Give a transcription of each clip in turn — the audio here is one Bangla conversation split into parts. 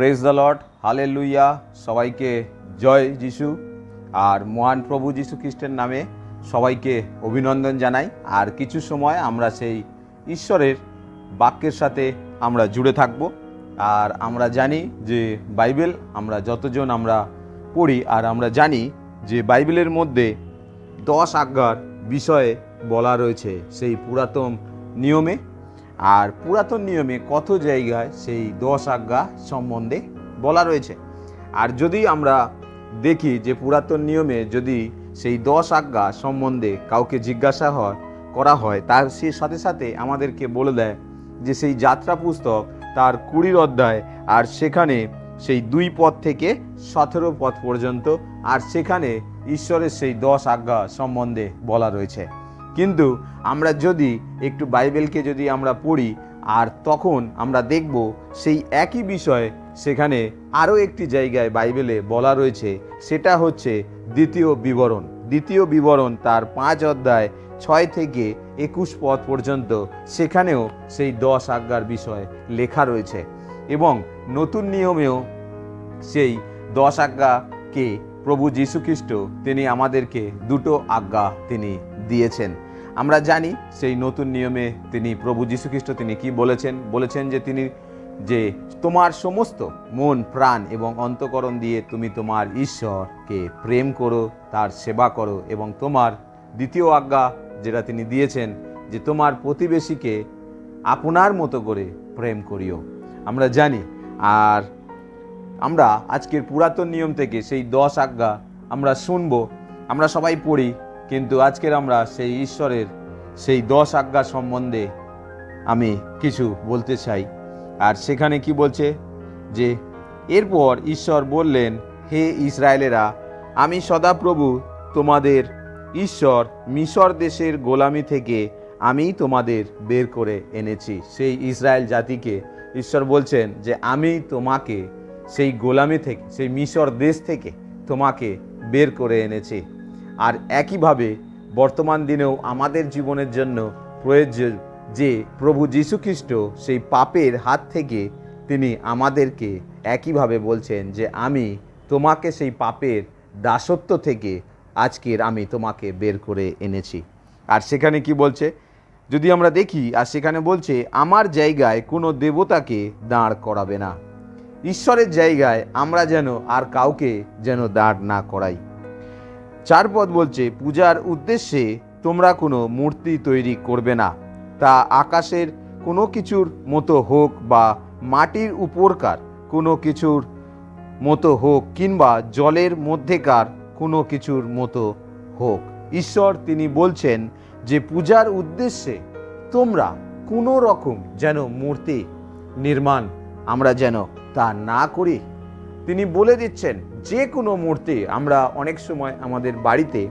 প্রেস দ্য লর্ড হালে লুইয়া সবাইকে জয় যিশু। আর মহান প্রভু যিশু খ্রিস্টের নামে সবাইকে অভিনন্দন জানাই। আর কিছু সময় আমরা সেই ঈশ্বরের বাক্যের সাথে আমরা জুড়ে থাকব। আর আমরা জানি যে বাইবেল, আমরা যতজন আমরা পড়ি, আর আমরা জানি যে বাইবেলের মধ্যে দশ আজ্ঞার বিষয়ে বলা রয়েছে সেই পুরাতন নিয়মে। আর পুরাতন নিয়মে কত জায়গায় সেই দশ আজ্ঞা সম্বন্ধে বলা রয়েছে। আর যদি আমরা দেখি যে পুরাতন নিয়মে যদি সেই দশ আজ্ঞা সম্বন্ধে কাউকে জিজ্ঞাসা হয়, করা হয়, তার সে সাথে সাথে আমাদেরকে বলে দেয় যে সেই যাত্রা পুস্তক তার কুড়ির অধ্যায় আর সেখানে সেই দুই পথ থেকে সতেরো পথ পর্যন্ত, আর সেখানে ঈশ্বরের সেই দশ আজ্ঞা সম্বন্ধে বলা রয়েছে। কিন্তু আমরা যদি একটু বাইবেলকে যদি আমরা পড়ি, আর তখন আমরা দেখব সেই একই বিষয় সেখানে আরও একটি জায়গায় বাইবেলে বলা রয়েছে, সেটা হচ্ছে দ্বিতীয় বিবরণ। দ্বিতীয় বিবরণ তার পাঁচ অধ্যায় ছয় থেকে একুশ পদ পর্যন্ত, সেখানেও সেই দশ আজ্ঞার বিষয় লেখা রয়েছে। এবং নতুন নিয়মেও সেই দশ আজ্ঞাকে প্রভু যীশুখ্রিস্ট, তিনি আমাদেরকে দুটো আজ্ঞা তিনি দিয়েছেন। আমরা জানি সেই নতুন নিয়মে তিনি প্রভু যীশুখ্রিস্ট, তিনি কি বলেছেন? বলেছেন যে তিনি যে তোমার সমস্ত মন, প্রাণ এবং অন্তকরণ দিয়ে তুমি তোমার ঈশ্বরকে প্রেম করো, তার সেবা করো এবং তোমার দ্বিতীয় আজ্ঞা যেটা তিনি দিয়েছেন যে তোমার প্রতিবেশীকে আপনার মতো করে প্রেম করিও। আমরা জানি, আর আমরা আজকের পুরাতন নিয়ম থেকে সেই দশ আজ্ঞা আমরা শুনব, আমরা সবাই পড়ি কিন্তু আজকের আমরা সেই ঈশ্বরের সেই দশ আজ্ঞা সম্বন্ধে আমি কিছু বলতে চাই। আর সেখানে কি বলছে? যে, এরপর ঈশ্বর বললেন, হে ইসরায়েলেরা, আমি সদাপ্রভু তোমাদের ঈশ্বর মিশর দেশের গোলামি থেকে আমি তোমাদের বের করে এনেছি। সেই ইসরায়েল জাতিকে ঈশ্বর বলছেন যে, আমি তোমাকে সেই গোলামি থেকে, সেই মিশর দেশ থেকে তোমাকে বের করে এনেছি। আর একইভাবে বর্তমান দিনেও আমাদের জীবনের জন্য প্রয়োজ্য যে প্রভু যীশুখ্রিস্ট সেই পাপের হাত থেকে তিনি আমাদেরকে একইভাবে বলছেন যে আমি তোমাকে সেই পাপের দাসত্ব থেকে আজকের আমি তোমাকে বের করে এনেছি। আর সেখানে কি বলছে? যদি আমরা দেখি, আর সেখানে বলছে, আমার জায়গায় কোনো দেবতাকে দাঁড় করাবে না। ঈশ্বরের জায়গায় আমরা যেন আর কাউকে যেন দাঁড় না করাই। চার পদ বলছে, পূজার উদ্দেশ্যে তোমরা কোনো মূর্তি তৈরি করবে না। তা আকাশের কোনো কিছুর মতো হোক বা মাটির উপরকার কোনো কিছুর মতো হোক কিংবা জলের মধ্যেকার কোনো কিছুর মতো হোক। ঈশ্বর তিনি বলছেন যে, পূজার উদ্দেশ্যে তোমরা কোনো রকম যেন মূর্তি নির্মাণ আমরা যেন তা না করি তিনি বলে দিচ্ছেন, যে কোনো মুহূর্তে আমরা অনেক সময় আমাদের বাড়িতে,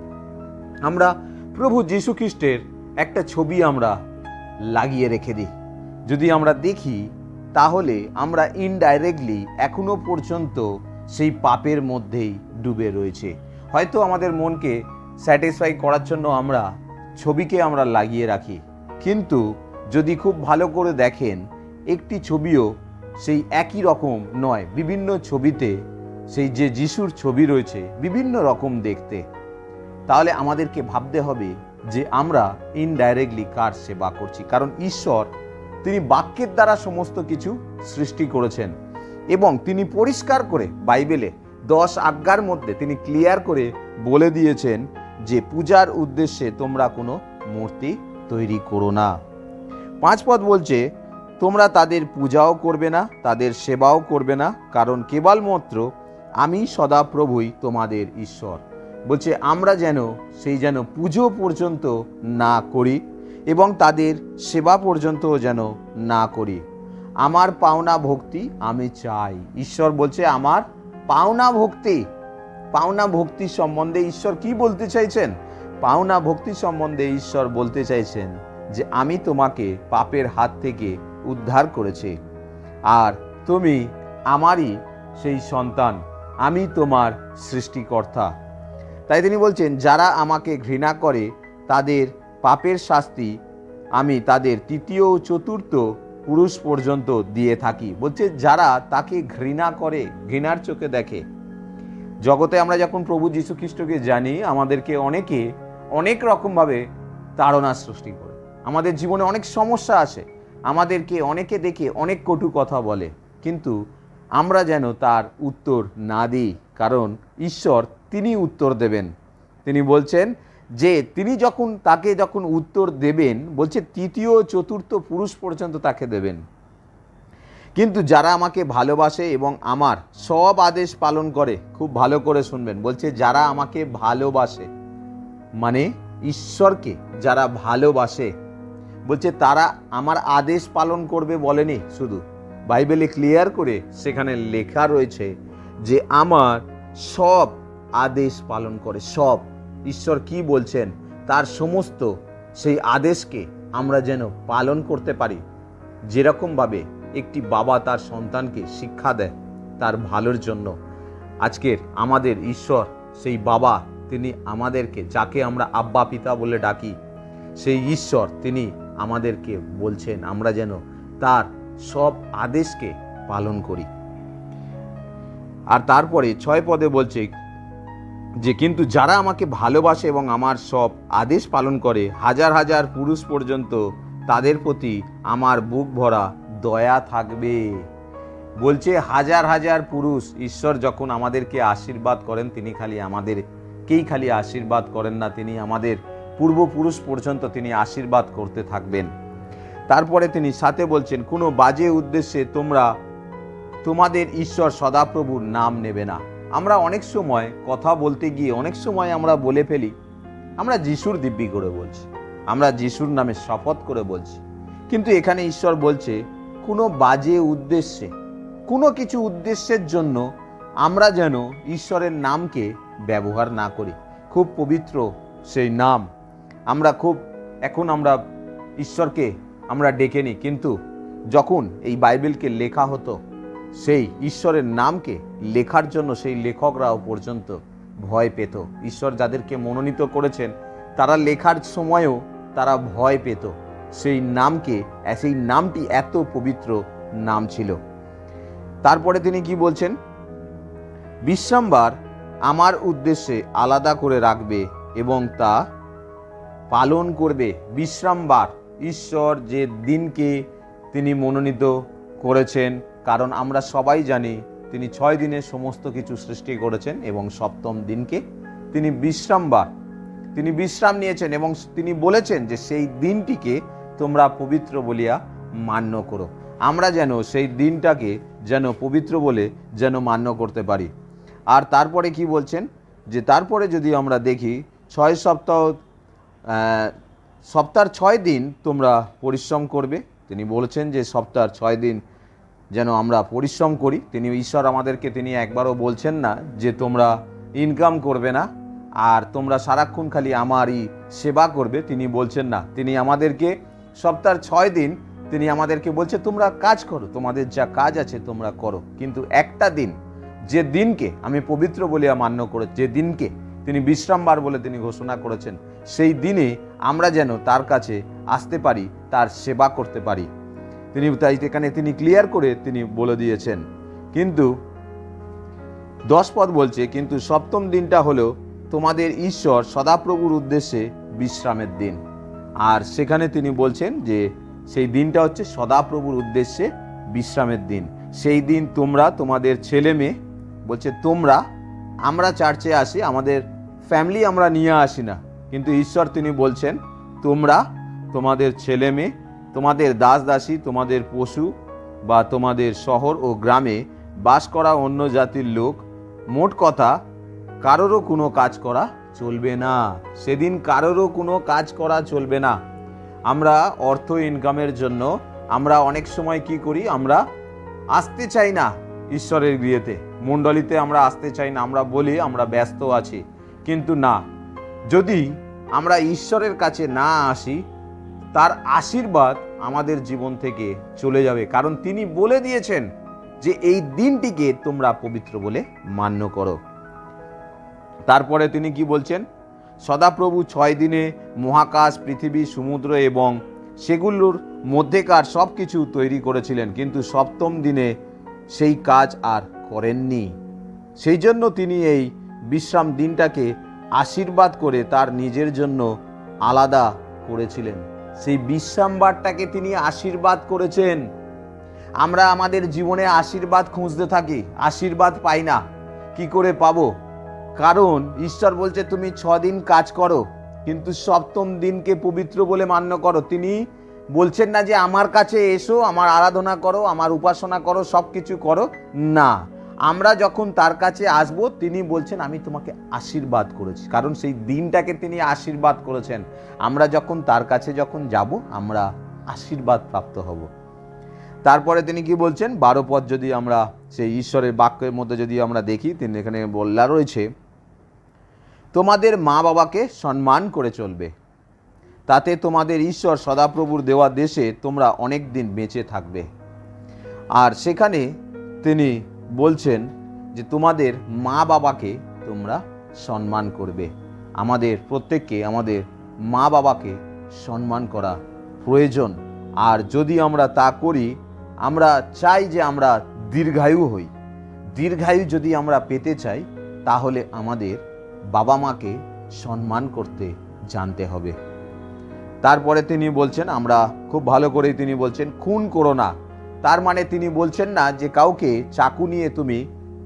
আমরা প্রভু যীশু খ্রিস্টের একটা ছবি আমরা লাগিয়ে রেখে দিই। যদি আমরা দেখি, তাহলে আমরা ইনডাইরেক্টলি এখনও পর্যন্ত সেই পাপের মধ্যেই ডুবে রয়েছে। হয়তো আমাদের মনকে স্যাটিসফাই করার জন্য আমরা ছবিকে আমরা লাগিয়ে রাখি। কিন্তু যদি খুব ভালো করে দেখেন, একটি ছবিও সেই একই রকম নয়, বিভিন্ন ছবিতে সেই যে যিশুর ছবি রয়েছে বিভিন্ন রকম দেখতে। তাহলে আমাদেরকে ভাবতে হবে যে আমরা ইনডাইরেক্টলি কার সেবা করছি? কারণ ঈশ্বর, তিনি বাক্যের দ্বারা সমস্ত কিছু সৃষ্টি করেছেন এবং তিনি পরিষ্কার করে বাইবেলে দশ আজ্ঞার মধ্যে তিনি ক্লিয়ার করে বলে দিয়েছেন যে পূজার উদ্দেশ্যে তোমরা কোনো মূর্তি তৈরি করো না। পাঁচ পদ বলছে তোমরা তাদের পূজাও করবে না, তাদের সেবাও করবে না, কারণ কেবলমাত্র আমি সদাপ্রভুই তোমাদের ঈশ্বর। বলছে, আমরা যেন সেই যেন পুজো পর্যন্ত না করি এবং তাদের সেবা পর্যন্ত যেন না করি। আমার পাওনা ভক্তি আমি চাই। ঈশ্বর বলছে, আমার পাওনা ভক্তি পাওনা ভক্তি সম্বন্ধে ঈশ্বর কি বলতে চাইছেন? পাওনা ভক্তি সম্বন্ধে ঈশ্বর বলতে চাইছেন যে, আমি তোমাকে পাপের হাত থেকে উদ্ধার করেছে। আর তুমি আমারই সেই সন্তান, আমি তোমার সৃষ্টিকর্তা। তাই তিনি বলছেন, যারা আমাকে ঘৃণা করে, তাদের পাপের শাস্তি আমি তাদের তৃতীয় ও চতুর্থ পুরুষ পর্যন্ত দিয়ে থাকি। বলছে, যারা তাকে ঘৃণা করে, ঘৃণার চোখে দেখে। জগতে আমরা যখন প্রভু যীশু খ্রিস্টকে জানি, আমাদেরকে অনেকে অনেক রকমভাবে তাড়নার সৃষ্টি করে। আমাদের জীবনে অনেক সমস্যা আসে। আমাদেরকে অনেকে দেখে অনেক কটু কথা বলে, কিন্তু আমরা যেন তার উত্তর না দিই, কারণ ঈশ্বর তিনি উত্তর দেবেন। তিনি বলছেন যে, তিনি যখন তাকে যখন উত্তর দেবেন, বলছে তৃতীয়, চতুর্থ পুরুষ পর্যন্ত তাকে দেবেন। কিন্তু যারা আমাকে ভালোবাসে এবং আমার সব আদেশ পালন করে, খুব ভালো করে শুনবেন, বলছে যারা আমাকে ভালোবাসে মানে ঈশ্বরকে যারা ভালোবাসে বলছে, তারা আমার আদেশ পালন করবে বলেনি। শুধু বাইবেলে ক্লিয়ার করে সেখানে লেখা রয়েছে যে, আমার সব আদেশ পালন করে। সব। ঈশ্বর কি বলছেন? তার সমস্ত সেই আদেশকে আমরা যেন পালন করতে পারি। যেরকমভাবে একটি বাবা তার সন্তানকে শিক্ষা দেয় তার ভালোর জন্য। আজকের আমাদের ঈশ্বর সেই বাবা, তিনি আমাদেরকে, যাকে আমরা আব্বা, পিতা বলে ডাকি, সেই ঈশ্বর তিনি আমাদেরকে বলছেন, আমরা যেন তার সব আদেশকে পালন করি। আর তারপরে ছয় পদে বলছে যে, কিন্তু যারা আমাকে ভালোবাসে এবং আমার সব আদেশ পালন করে, হাজার হাজার পুরুষ পর্যন্ত তাদের প্রতি আমার বুক ভরা দয়া থাকবে। বলছে, হাজার হাজার পুরুষ ঈশ্বর যখন আমাদেরকে আশীর্বাদ করেন, তিনি খালি আমাদেরকেই খালি আশীর্বাদ করেন না, তিনি আমাদের পূর্বপুরুষ পর্যন্ত তিনি আশীর্বাদ করতে থাকবেন। তারপরে তিনি সাথে বলছেন, কোনো বাজে উদ্দেশ্যে তোমরা তোমাদের ঈশ্বর সদাপ্রভুর নাম নেবে না। আমরা অনেক সময় কথা বলতে গিয়ে অনেক সময় আমরা বলে ফেলি, আমরা যিশুর দিব্যি করে বলছি, আমরা যিশুর নামে শপথ করে বলছি। কিন্তু এখানে ঈশ্বর বলছে, কোনো বাজে উদ্দেশ্যে, কোনো কিছু উদ্দেশ্যের জন্য আমরা যেন ঈশ্বরের নামকে ব্যবহার না করি। খুব পবিত্র সেই নাম। আমরা খুব, এখন আমরা ঈশ্বরকে আমরা ডেকে নিই। কিন্তু যখন এই বাইবেলকে লেখা হতো, সেই ঈশ্বরের নামকে লেখার জন্য সেই লেখকরাও পর্যন্ত ভয় পেত। ঈশ্বর যাদেরকে মনোনীত করেছেন, তারা লেখার সময়ও তারা ভয় পেত। সেই নামকে, সেই নামটি এত পবিত্র নাম ছিল। তারপরে তিনি কি বলছেন? বিশ্রামবার আমার উদ্দেশ্যে আলাদা করে রাখবে এবং তা পালন করবে, বিশ্রামবার ঈশ্বর যে দিনকে তিনি মনোনীত করেছেন। কারণ আমরা সবাই জানি তিনি ছয় দিনে সমস্ত কিছু সৃষ্টি করেছেন এবং সপ্তম দিনকে তিনি বিশ্রামবার। তিনি বিশ্রাম নিয়েছেন এবং তিনি বলেছেন যে সেই দিনটিকে তোমরা পবিত্র বলিয়া মান্য করো। আমরা যেন সেই দিনটাকে যেন পবিত্র বলে যেন মান্য করতে পারি। আর তারপরে কি বলছেন? যে তারপরে যদি আমরা দেখি, ছয় সপ্তাহ আহ, সপ্তাহের ছয় দিন তোমরা পরিশ্রম করবে। তিনি বলেছেন যে সপ্তাহের ছয় দিন যেন আমরা পরিশ্রম করি। তিনি ঈশ্বর আমাদেরকে তিনি একবারও বলছেন না যে তোমরা ইনকাম করবে না আর তোমরা সারাক্ষণ খালি আমারই সেবা করবে। তিনি বলছেন না তিনি আমাদেরকে সপ্তাহের ছয় দিন তিনি আমাদেরকে বলছে তোমরা কাজ করো তোমাদের যা কাজ আছে তোমরা করো। কিন্তু একটা দিন যে দিনকে আমি পবিত্র বলিয়া মান্য করে যে দিনকে তিনি বিশ্রামবার বলে তিনি ঘোষণা করেছেন সেই দিনে আমরা যেন তার কাছে আসতে পারি, তার সেবা করতে পারি। তিনি তাই এখানে তিনি ক্লিয়ার করে তিনি বলে দিয়েছেন। কিন্তু দশ পদ বলছে, কিন্তু সপ্তম দিনটা হলো তোমাদের ঈশ্বর সদাপ্রভুর উদ্দেশ্যে বিশ্রামের দিন। আর সেখানে তিনি বলছেন যে, সেই দিনটা হচ্ছে সদাপ্রভুর উদ্দেশ্যে বিশ্রামের দিন। সেই দিন তোমরা তোমাদের ছেলে মেয়ে, বলছে তোমরা, আমরা চার্চে আসি, আমাদের ফ্যামিলি আমরা নিয়ে আসি না। কিন্তু ঈশ্বর তিনি বলছেন, তোমরা তোমাদের ছেলে মেয়ে, তোমাদের দাস দাসী তোমাদের পশু বা তোমাদের শহর ও গ্রামে বাস করা অন্য জাতির লোক, মোট কথা কারোরও কোনো কাজ করা চলবে না। সেদিন কারোরও কোনো কাজ করা চলবে না। আমরা অর্থ ইনকামের জন্য আমরা অনেক সময় কি করি? আমরা আসতে চাই না ঈশ্বরের গৃহেতে। মণ্ডলীতে আমরা আসতে চাই না। আমরা বলি আমরা ব্যস্ত আছি। কিন্তু না যদি আমরা ঈশ্বরের কাছে না আসি, তার আশীর্বাদ আমাদের জীবন থেকে চলে যাবে। কারণ তিনি বলে দিয়েছেন যে, এই দিনটিকে তোমরা পবিত্র বলে মান্য করো। তারপরে তিনি কি বলছেন? সদাপ্রভু ছয় দিনে মহাকাশ, পৃথিবী, সমুদ্র এবং সেগুলোর মধ্যেকার সব কিছু তৈরি করেছিলেন। কিন্তু সপ্তম দিনে সেই কাজ আর করেননি। সেই জন্য তিনি এই বিশ্রাম দিনটাকে আশীর্বাদ করে তার নিজের জন্য আলাদা করেছিলেন। সেই বিশ্রামবারটাকে তিনি আশীর্বাদ করেছেন। আমরা আমাদের জীবনে আশীর্বাদ খুঁজতে থাকি, আশীর্বাদ পাই না। কি করে পাবো? কারণ ঈশ্বর বলছে, তুমি ছ দিন কাজ করো, কিন্তু সপ্তম দিনকে পবিত্র বলে মান্য করো। তিনি বলছেন না যে, আমার কাছে এসো, আমার আরাধনা করো, আমার উপাসনা করো সব কিছু করো। না। আমরা যখন তার কাছে আসব, তিনি বলছেন, আমি তোমাকে আশীর্বাদ করেছি। কারণ সেই দিনটাকে তিনি আশীর্বাদ করেছেন। আমরা যখন তার কাছে যখন যাব, আমরা আশীর্বাদ প্রাপ্ত হব। তারপরে তিনি কি বলছেন? বারো পদ যদি আমরা সেই ঈশ্বরের বাক্যের মধ্যে যদি আমরা দেখি, তিনি এখানে বললা রয়েছে, তোমাদের মা বাবাকে সম্মান করে চলবে। তাতে তোমাদের ঈশ্বর সদাপ্রভুর দেওয়া দেশে তোমরা অনেক দিন বেঁচে থাকবে। আর সেখানে তিনি বলছেন যে তোমাদের মা বাবাকে তোমরা সম্মান করবে। আমাদের প্রত্যেককে আমাদের মা বাবাকে সম্মান করা প্রয়োজন। আর যদি আমরা তা করি, আমরা চাই যে আমরা দীর্ঘায়ু হই। দীর্ঘায়ু যদি আমরা পেতে চাই, তাহলে আমাদের বাবা মাকে সম্মান করতে জানতে হবে। তারপরে তিনি বলছেন, আমরা খুব ভালো করেই তিনি বলছেন, খুন করো না। তার মানে তিনি বলছেন না যে কাউকে চাকু নিয়ে তুমি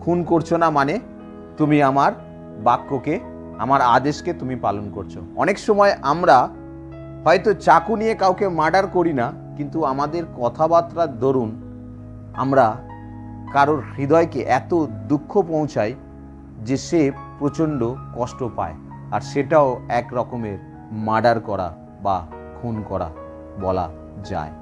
খুন করছ না মানে তুমি আমার বাক্যকে, আমার আদেশকে তুমি পালন করছ। অনেক সময় আমরা হয়তো চাকু নিয়ে কাউকে মার্ডার করি না, কিন্তু আমাদের কথাবার্তার দরুন আমরা কারোর হৃদয়কে এত দুঃখ পৌঁছায় যে সে প্রচণ্ড কষ্ট পায়। আর সেটাও এক রকমের মার্ডার করা বা খুন করা বলা যায়।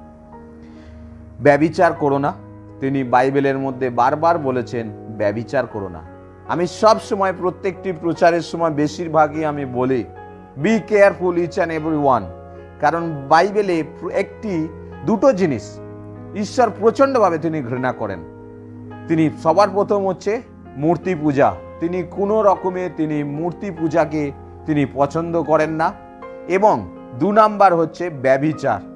ব্যবিচার করো না। তিনি বাইবেলের মধ্যে বারবার বলেছেন, ব্যবিচার করো না। আমি সব সময়, প্রত্যেকটি প্রচারের সময় বেশিরভাগই আমি বলি be careful each and every one কারণ বাইবেলে একটি, দুটো জিনিস, ঈশ্বর প্রচণ্ডভাবে তিনি ঘৃণা করেন। তিনি সবার প্রথম হচ্ছে মূর্তি পূজা। তিনি কোনো রকমে তিনি মূর্তি পূজাকে তিনি পছন্দ করেন না। এবং দু নাম্বার হচ্ছে ব্যভিচার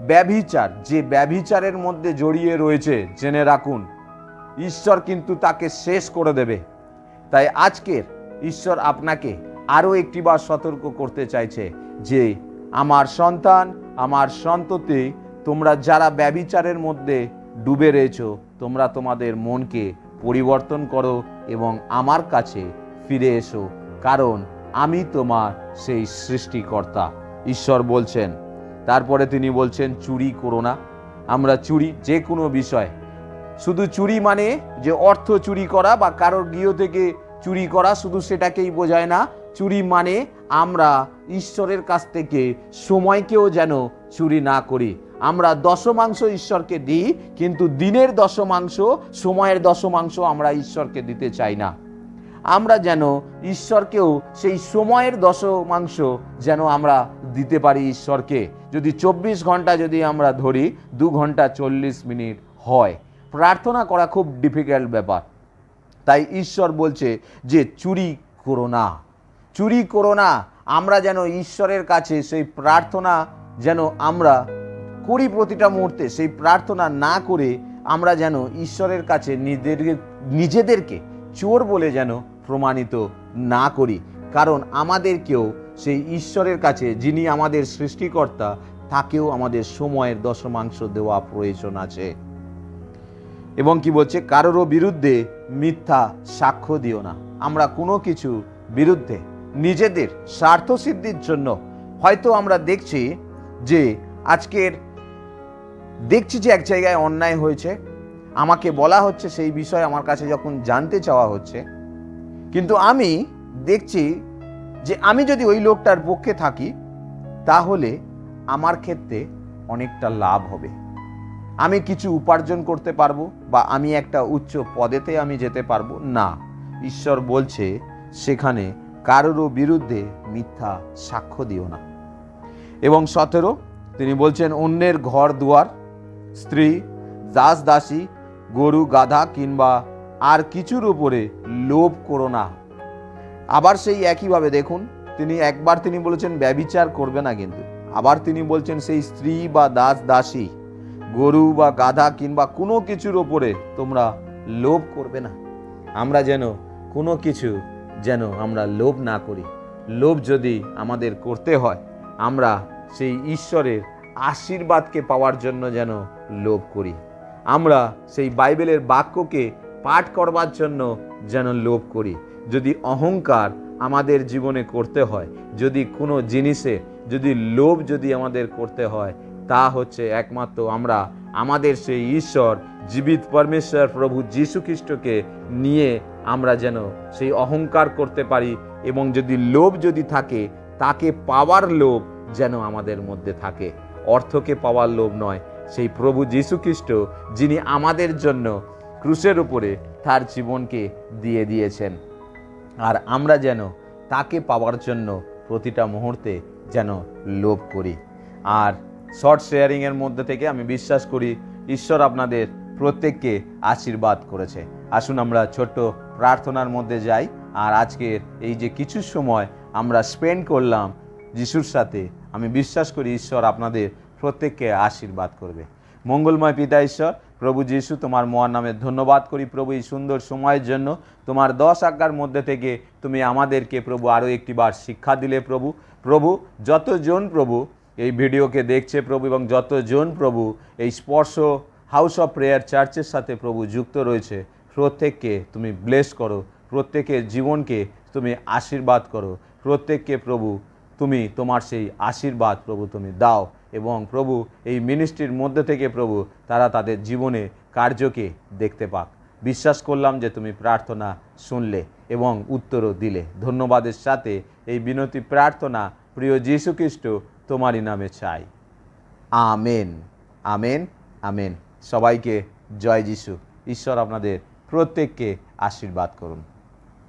ব্যভিচার, যে ব্যভিচারের মধ্যে জড়িয়ে রয়েছে, জেনে রাখুন, ঈশ্বর কিন্তু তাকে শেষ করে দেবে। তাই আজকের ঈশ্বর আপনাকে আরও একটিবার সতর্ক করতে চাইছে যে, আমার সন্তান, আমার সন্ততি, তোমরা যারা ব্যবিচারের মধ্যে ডুবে রয়েছ, তোমরা তোমাদের মনকে পরিবর্তন করো এবং আমার কাছে ফিরে এসো, কারণ আমি তোমার সেই সৃষ্টিকর্তা। ঈশ্বর বলছেন তারপরে তিনি বলছেন, চুরি করো না। আমরা চুরি যে কোনো বিষয়। শুধু চুরি মানে যে অর্থ চুরি করা বা কারোর গৃহ থেকে চুরি করা শুধু সেটাকেই বোঝায় না। চুরি মানে আমরা ঈশ্বরের কাছ থেকে সময়কেও যেন চুরি না করি। আমরা দশমাংশ ঈশ্বরকে দিই, কিন্তু দিনের দশমাংশ, সময়ের দশমাংশ আমরা ঈশ্বরকে দিতে চাই না। আমরা যেন ঈশ্বরকেও সেই সময়ের দশমাংশ যেন আমরা দিতে পারি ঈশ্বরকে। যদি চব্বিশ ঘণ্টা যদি আমরা ধরি, দু ঘণ্টা চল্লিশ মিনিট হয়। প্রার্থনা করা খুব ডিফিকাল্ট ব্যাপার। তাই ঈশ্বর বলছে যে, চুরি করো না। চুরি করো না। আমরা যেন ঈশ্বরের কাছে সেই প্রার্থনা যেন আমরা করি প্রতিটা মুহূর্তে, সেই প্রার্থনা না করে আমরা যেন ঈশ্বরের কাছে নিজেদেরকে নিজেদেরকে চোর বলে যেন প্রমাণিত না করি। কারণ আমাদেরকেও সেই ঈশ্বরের কাছে যিনি আমাদের সৃষ্টিকর্তা, তাকেও আমাদের সময়ের দশমাংশ দেওয়া প্রয়োজন আছে। এবং কি বলছে? কারোরও বিরুদ্ধে মিথ্যা সাক্ষ্য দিও না। আমরা কোনো কিছু বিরুদ্ধে নিজেদের স্বার্থ সিদ্ধির জন্য হয়তো আমরা দেখছি যে আজকের, দেখছি যে এক জায়গায় অন্যায় হয়েছে। আমাকে বলা হচ্ছে সেই বিষয়ে আমার কাছে যখন জানতে চাওয়া হচ্ছে। কিন্তু আমি দেখছি যে আমি যদি ওই লোকটার পক্ষে থাকি, তাহলে আমার ক্ষেত্রে অনেকটা লাভ হবে। আমি কিছু উপার্জন করতে পারব বা আমি একটা উচ্চ পদেতে আমি যেতে পারব? না। ঈশ্বর বলছে, সেখানে কারোরও বিরুদ্ধে মিথ্যা সাক্ষ্য দিও না। এবং সতেরো, তিনি বলছেন, অন্যের ঘর দুয়ার, স্ত্রী দাস দাসী গরু, গাধা কিংবা আর কিছুর উপরে লোভ করো না। আবার সেই একইভাবে দেখুন, তিনি একবার তিনি বলেছেন, ব্যবিচার করবে না কিন্তু। আবার তিনি বলছেন, সেই স্ত্রী বা দাস, দাসী, গরু বা গাধা কিংবা কোনো কিছুর ওপরে তোমরা লোভ করবে না। আমরা যেন কোনো কিছু যেন আমরা লোভ না করি। লোভ যদি আমাদের করতে হয়, আমরা সেই ঈশ্বরের আশীর্বাদকে পাওয়ার জন্য যেন লোভ করি। আমরা সেই বাইবেলের বাক্যকে পাঠ করবার জন্য যেন লোভ করি। যদি অহংকার আমাদের জীবনে করতে হয়, যদি কোনো জিনিসে যদি লোভ যদি আমাদের করতে হয়, তা হচ্ছে একমাত্র আমরা, আমাদের সেই ঈশ্বর, জীবিত পরমেশ্বর প্রভু যীশু খ্রিস্টকে নিয়ে আমরা যেন সেই অহংকার করতে পারি এবং যদি লোভ যদি থাকে, তাকে পাওয়ার লোভ যেন আমাদের মধ্যে থাকে। অর্থকে পাওয়ার লোভ নয়, সেই প্রভু যীশু খ্রিস্ট যিনি আমাদের জন্য ক্রুশের উপরে তার জীবনকে দিয়ে দিয়েছেন। আর আমরা যেন তাকে পাওয়ার জন্য প্রতিটা মুহূর্তে যেন লোভ করি। আর শর্ট শেয়ারিংয়ের মধ্যে থেকে আমি বিশ্বাস করি, ঈশ্বর আপনাদের প্রত্যেককে আশীর্বাদ করেছে। আসুন আমরা ছোট্ট প্রার্থনার মধ্যে যাই। আর আজকের এই যে কিছু সময় আমরা স্পেন্ড করলাম যিশুর সাথে, আমি বিশ্বাস করি ঈশ্বর আপনাদের প্রত্যেককে আশীর্বাদ করবে। মঙ্গলময় পিতা ঈশ্বর প্রভু যিশু, তোমার মহান নামে ধন্যবাদ করি প্রভু এই সুন্দর সময়ের জন্য। তোমার দশ আজ্ঞার মধ্যে থেকে তুমি আমাদেরকে প্রভু আরও একটিবার শিক্ষা দিলে প্রভু। প্রভু, যতজন প্রভু এই ভিডিওকে দেখছে প্রভু এবং যতজন প্রভু এই স্পর্শ হাউস অফ প্রেয়ার চার্চের সাথে প্রভু যুক্ত রয়েছে, প্রত্যেককে তুমি ব্লেস করো প্রত্যেকের জীবনকে তুমি আশীর্বাদ করো, প্রত্যেককে প্রভু তুমি তোমার সেই আশীর্বাদ প্রভু তুমি দাও। এবং প্রভু, এই মিনিস্ট্রির মধ্যে থেকে প্রভু, তারা তাদের জীবনে কার্যকে দেখতে পাক। বিশ্বাস করলাম যে তুমি প্রার্থনা শুনলে এবং উত্তরও দিলে। ধন্যবাদের সাথে এই বিনতি প্রার্থনা প্রিয় যীশু খ্রিস্ট তোমারই নামে চাই। আমেন। আমেন। আমেন। সবাইকে জয় যিশু। ঈশ্বর আপনাদের প্রত্যেককে আশীর্বাদ করুন।